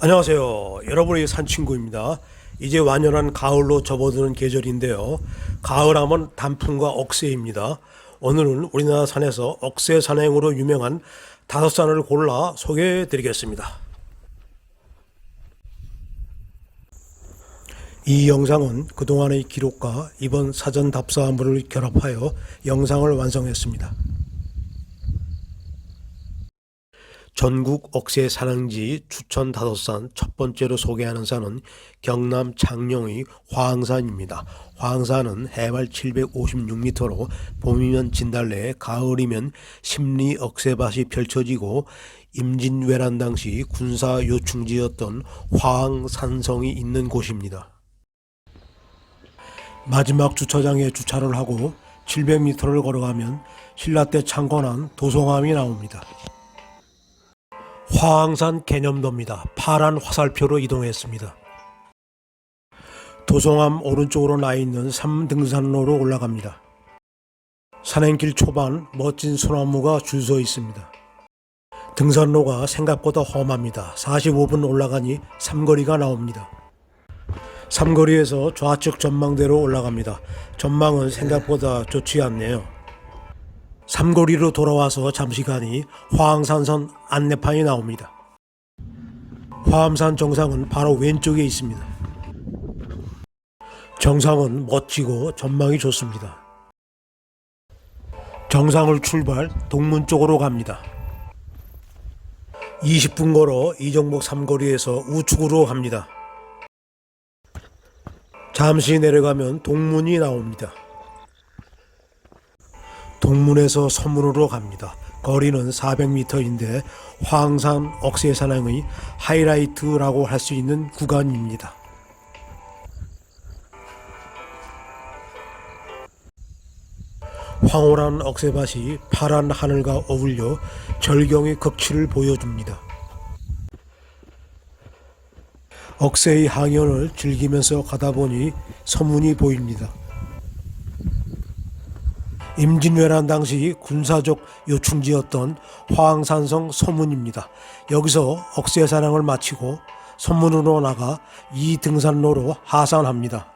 안녕하세요. 여러분의 산친구입니다. 이제 완연한 가을로 접어드는 계절인데요. 가을하면 단풍과 억새입니다. 오늘은 우리나라 산에서 억새 산행으로 유명한 다섯 산을 골라 소개해 드리겠습니다. 이 영상은 그동안의 기록과 이번 사전 답사물을 결합하여 영상을 완성했습니다. 전국 억새 산행지 추천 다섯 산 첫 번째로 소개하는 산은 경남 창녕의 화항산입니다. 화항산은 해발 756m로 봄이면 진달래, 가을이면 심리 억새밭이 펼쳐지고 임진왜란 당시 군사 요충지였던 화항산성이 있는 곳입니다. 마지막 주차장에 주차를 하고 700m를 걸어가면 신라 때 창건한 도송함이 나옵니다. 화항산 개념도입니다. 파란 화살표로 이동했습니다. 도송암 오른쪽으로 나 있는 삼등산로로 올라갑니다. 산행길 초반 멋진 소나무가 줄 서 있습니다. 등산로가 생각보다 험합니다. 45분 올라가니 삼거리가 나옵니다. 삼거리에서 좌측 전망대로 올라갑니다. 전망은 생각보다 좋지 않네요. 삼거리로 돌아와서 잠시 가니 화항산선 안내판이 나옵니다. 화암산 정상은 바로 왼쪽에 있습니다. 정상은 멋지고 전망이 좋습니다. 정상을 출발 동문 쪽으로 갑니다. 20분 걸어 이정목 삼거리에서 우측으로 갑니다. 잠시 내려가면 동문이 나옵니다. 동문에서 서문으로 갑니다. 거리는 400m인데 황산 억새산행의 하이라이트라고 할 수 있는 구간입니다. 황홀한 억새밭이 파란 하늘과 어울려 절경의 극치를 보여줍니다. 억새의 항연을 즐기면서 가다 보니 서문이 보입니다. 임진왜란 당시 군사적 요충지였던 화항산성 서문입니다. 여기서 억새사랑을 마치고 서문으로 나가 이 등산로로 하산합니다.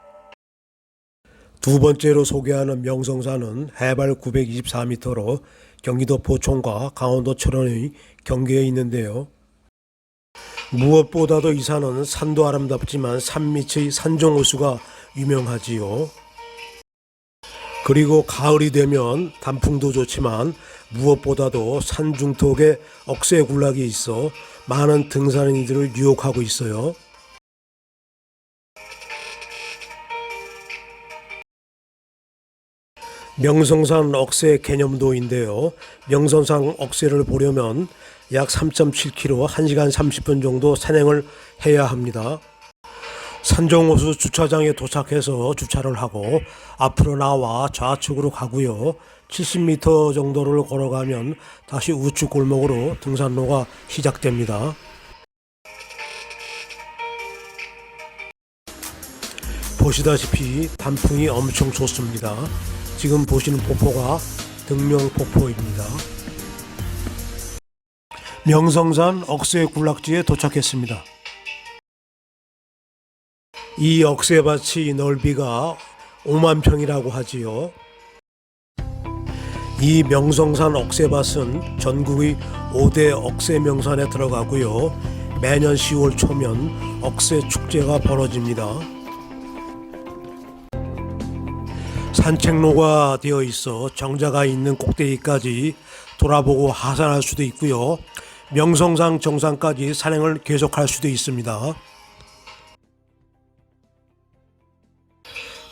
두 번째로 소개하는 명성산은 해발 924m로 경기도 포천과 강원도 철원의 경계에 있는데요. 무엇보다도 이 산은 산도 아름답지만 산 밑의 산정호수가 유명하지요. 그리고 가을이 되면 단풍도 좋지만 무엇보다도 산 중턱에 억새 군락이 있어 많은 등산인들을 유혹하고 있어요. 명성산 억새 개념도인데요. 명성산 억새를 보려면 약 3.7km 1시간 30분 정도 산행을 해야 합니다. 산정호수 주차장에 도착해서 주차를 하고 앞으로 나와 좌측으로 가고요. 70m 정도를 걸어가면 다시 우측 골목으로 등산로가 시작됩니다. 보시다시피 단풍이 엄청 좋습니다. 지금 보시는 폭포가 등명폭포입니다. 명성산 억새 군락지에 도착했습니다. 이 억새밭이 넓이가 5만 평이라고 하지요. 이 명성산 억새밭은 전국의 5대 억새 명산에 들어가고요. 매년 10월 초면 억새 축제가 벌어집니다. 산책로가 되어 있어 정자가 있는 꼭대기까지 돌아보고 하산할 수도 있고요. 명성산 정상까지 산행을 계속할 수도 있습니다.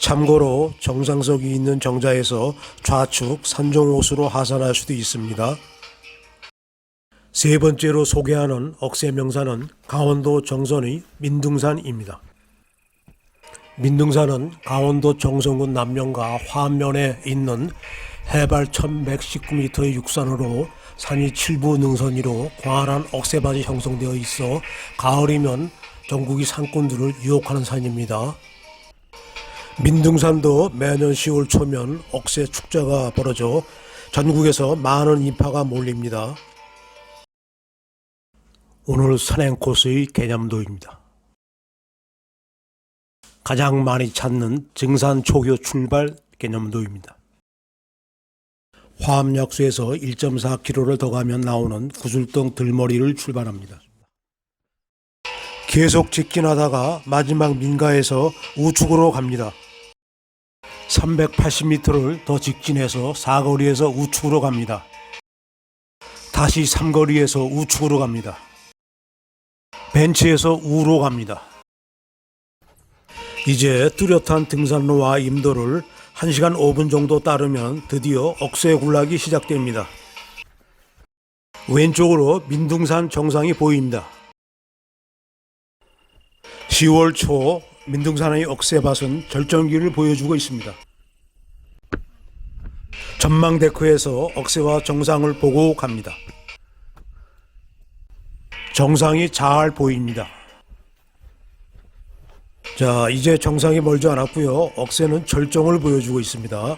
참고로 정상석이 있는 정자에서 좌측 산정호수로 하산할 수도 있습니다. 세 번째로 소개하는 억새명산은 강원도 정선의 민둥산입니다. 민둥산은 강원도 정선군 남면과 화면에 있는 해발 1119m의 육산으로 산이 칠부 능선 위로 광활한 억새밭이 형성되어 있어 가을이면 전국의 산꾼들을 유혹하는 산입니다. 민둥산도 매년 10월 초면 억새 축제가 벌어져 전국에서 많은 인파가 몰립니다. 오늘 산행 코스의 개념도입니다. 가장 많이 찾는 증산 초교 출발 개념도입니다. 화암약수에서 1.4km를 더 가면 나오는 구슬동 들머리를 출발합니다. 계속 직진하다가 마지막 민가에서 우측으로 갑니다. 380m를 더 직진해서 사거리에서 우측으로 갑니다. 다시 삼거리에서 우측으로 갑니다. 벤치에서 우로 갑니다. 이제 뚜렷한 등산로와 임도를 1시간 5분 정도 따르면 드디어 억새 군락이 시작됩니다. 왼쪽으로 민둥산 정상이 보입니다. 10월 초 민둥산의 억새밭은 절정기를 보여주고 있습니다. 전망 데크에서 억새와 정상을 보고 갑니다. 정상이 잘 보입니다. 자, 이제 정상이 멀지 않았고요. 억새는 절정을 보여주고 있습니다.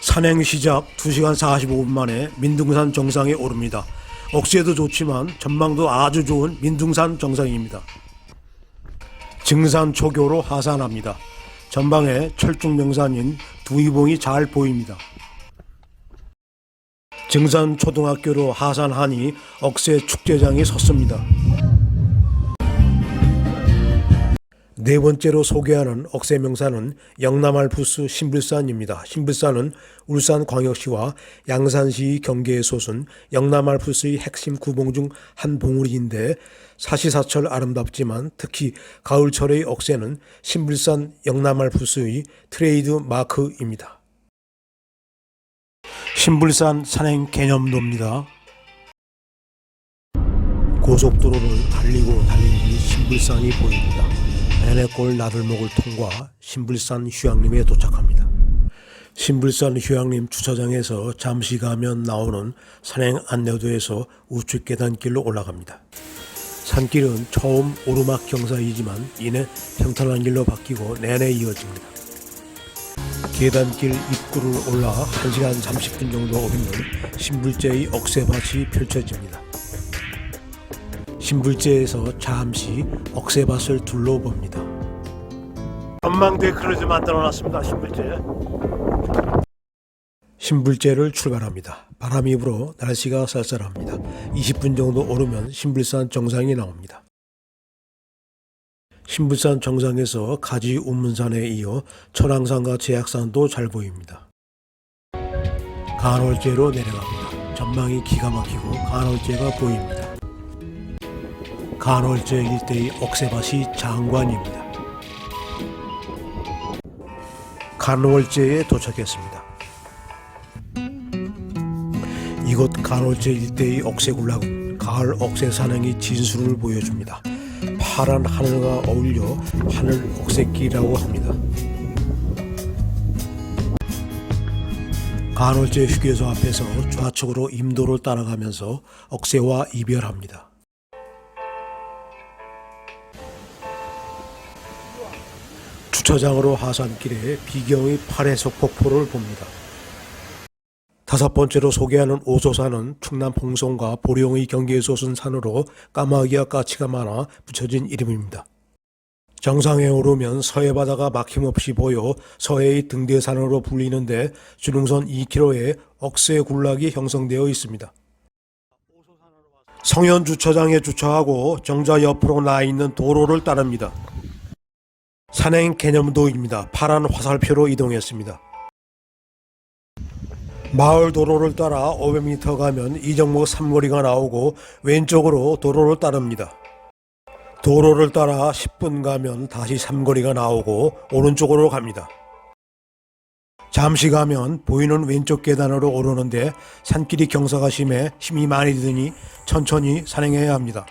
산행 시작 2시간 45분 만에 민둥산 정상에 오릅니다. 억새도 좋지만 전망도 아주 좋은 민둥산 정상입니다. 증산 초교로 하산합니다. 전방에 철쭉 명산인 두이봉이 잘 보입니다. 증산 초등학교로 하산하니 억새 축제장이 섰습니다. 네 번째로 소개하는 억새 명산은 영남알프스 신불산입니다. 신불산은 울산 광역시와 양산시 경계에 솟은 영남알프스의 핵심 구봉 중 한 봉우리인데 사시사철 아름답지만 특히 가을철의 억새는 신불산 영남알프스의 트레이드 마크입니다. 신불산 산행 개념도입니다. 고속도로를 달리고 달리니 신불산이 보입니다. 내내골 나들목을 통과 신불산 휴양림에 도착합니다. 신불산 휴양림 주차장에서 잠시 가면 나오는 산행 안내도에서 우측 계단길로 올라갑니다. 산길은 처음 오르막 경사이지만 이내 평탄한 길로 바뀌고 내내 이어집니다. 계단길 입구를 올라 1시간 30분 정도 오르면 신불제의 억새밭이 펼쳐집니다. 신불제에서 잠시 억새밭을 둘러봅니다. 전망대 크루즈 만들어 놨습니다. 신불제. 신불제를 출발합니다. 바람이 불어 날씨가 쌀쌀합니다. 20분 정도 오르면 신불산 정상이 나옵니다. 신불산 정상에서 가지 운문산에 이어 천왕산과 제약산도 잘 보입니다. 간월제로 내려갑니다. 전망이 기가 막히고 간월제가 보입니다. 간월제 일대의 억새밭이 장관입니다. 간월제에 도착했습니다. 이곳 간월제 일대의 억새군락은 가을 억새 산행의 진수를 보여줍니다. 파란 하늘과 어울려 하늘 억새길이라고 합니다. 간월제 휴게소 앞에서 좌측으로 임도를 따라가면서 억새와 이별합니다. 주차장으로 하산길에 비경의 팔해석 폭포를 봅니다. 다섯 번째로 소개하는 오소산은 충남 봉송과 보령의 경계에 솟은 산으로 까마귀와 까치가 많아 붙여진 이름입니다. 정상에 오르면 서해 바다가 막힘없이 보여 서해의 등대산으로 불리는데 주능선 2km에 억새 군락이 형성되어 있습니다. 성현 주차장에 주차하고 정자 옆으로 나 있는 도로를 따릅니다. 산행 개념도입니다. 파란 화살표로 이동했습니다. 마을 도로를 따라 500m 가면 이정목 삼거리가 나오고 왼쪽으로 도로를 따릅니다. 도로를 따라 10분 가면 다시 삼거리가 나오고 오른쪽으로 갑니다. 잠시 가면 보이는 왼쪽 계단으로 오르는데 산길이 경사가 심해 힘이 많이 드니 천천히 산행해야 합니다.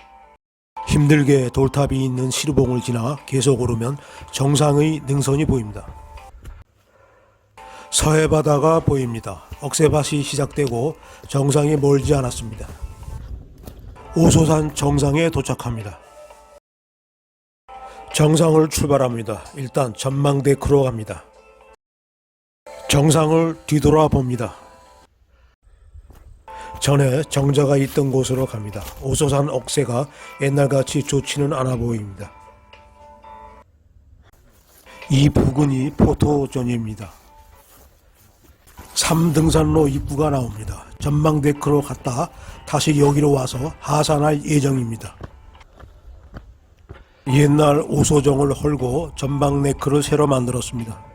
힘들게 돌탑이 있는 시루봉을 지나 계속 오르면 정상의 능선이 보입니다. 서해 바다가 보입니다. 억새밭이 시작되고 정상이 멀지 않았습니다. 오소산 정상에 도착합니다. 정상을 출발합니다. 일단 전망데크로 갑니다. 정상을 뒤돌아 봅니다. 전에 정자가 있던 곳으로 갑니다. 오소산 억새가 옛날같이 좋지는 않아 보입니다. 이 부근이 포토존입니다. 삼등산로 입구가 나옵니다. 전망데크로 갔다 다시 여기로 와서 하산할 예정입니다. 옛날 오소정을 헐고 전방네크를 새로 만들었습니다.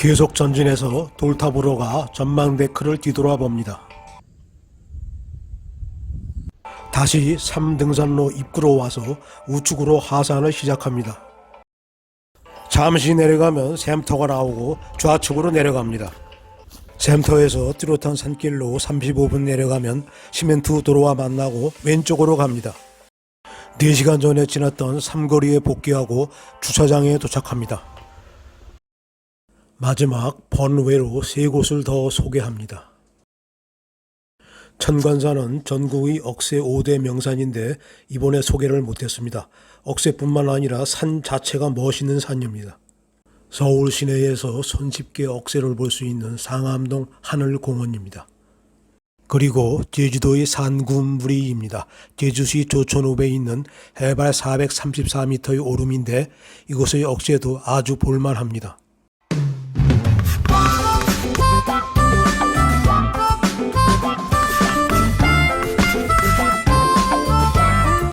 계속 전진해서 돌탑으로 가 전망 데크를 뒤돌아 봅니다. 다시 삼등산로 입구로 와서 우측으로 하산을 시작합니다. 잠시 내려가면 샘터가 나오고 좌측으로 내려갑니다. 샘터에서 뚜렷한 산길로 35분 내려가면 시멘트 도로와 만나고 왼쪽으로 갑니다. 4시간 전에 지났던 삼거리에 복귀하고 주차장에 도착합니다. 마지막 번외로 세 곳을 더 소개합니다. 천관산은 전국의 억새 5대 명산인데 이번에 소개를 못했습니다. 억새뿐만 아니라 산 자체가 멋있는 산입니다. 서울 시내에서 손쉽게 억새를 볼 수 있는 상암동 하늘공원입니다. 그리고 제주도의 산군부리입니다. 제주시 조천읍에 있는 해발 434m의 오름인데 이곳의 억새도 아주 볼만합니다.